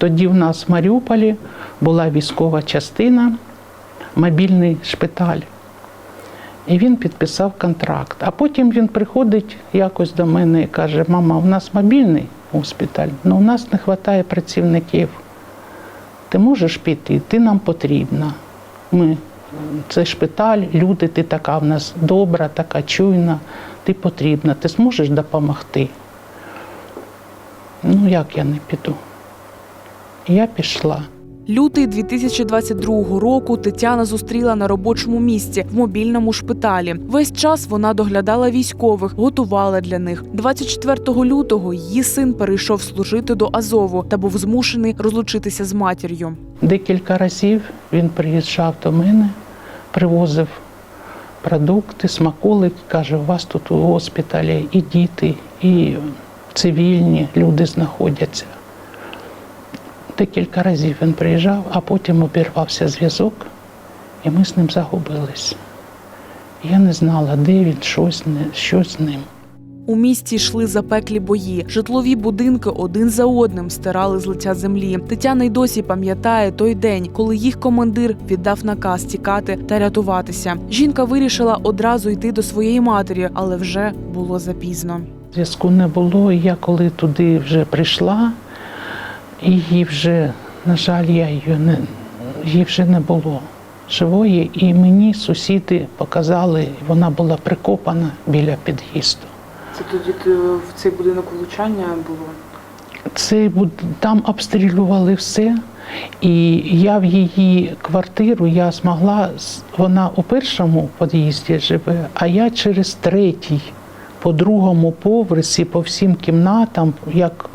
Тоді в нас в Маріуполі була військова частина, мобільний шпиталь. І він підписав контракт. А потім він приходить якось до мене і каже: мама, у нас мобільний госпіталь, але у нас не вистачає працівників. Ти можеш піти, ти нам потрібна. Ми, це шпиталь, люди, ти така в нас добра, така чуйна, ти потрібна, ти зможеш допомогти. Ну, як я не піду? Я пішла. Лютий 2022 року Тетяна зустріла на робочому місці в мобільному шпиталі. Весь час вона доглядала військових, готувала для них. 24 лютого її син перейшов служити до Азову та був змушений розлучитися з матір'ю. Декілька разів він приїжджав до мене, привозив продукти, смаколики, каже, у вас тут у госпіталі і діти, і цивільні люди знаходяться. Декілька разів він приїжджав, а потім обірвався зв'язок, і ми з ним загубились. Я не знала, де він, що з ним. Що з ним. У місті йшли запеклі бої. Житлові будинки один за одним стирали з лиця землі. Тетяна й досі пам'ятає той день, коли їх командир віддав наказ тікати та рятуватися. Жінка вирішила одразу йти до своєї матері, але вже було запізно. Зв'язку не було, і я коли туди вже прийшла, її вже, на жаль, я її не, її вже не було живої, і мені сусіди показали, вона була прикопана біля під'їзду. Це тоді в цей будинок влучання було? Це там обстрілювали все. І я в її квартиру я змогла, вона у першому під'їзді живе, а я через третій, по другому поверсі, по всім кімнатам, як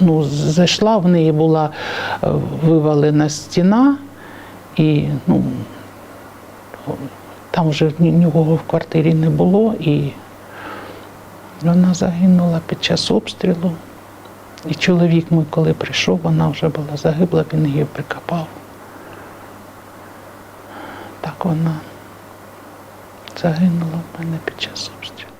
ну, зайшла, в неї була е, вивалена стіна, і ну, там вже нікого в квартирі не було, і вона загинула під час обстрілу. І чоловік мій, коли прийшов, вона вже була загибла, він її прикопав. Так вона загинула в мене під час обстрілу.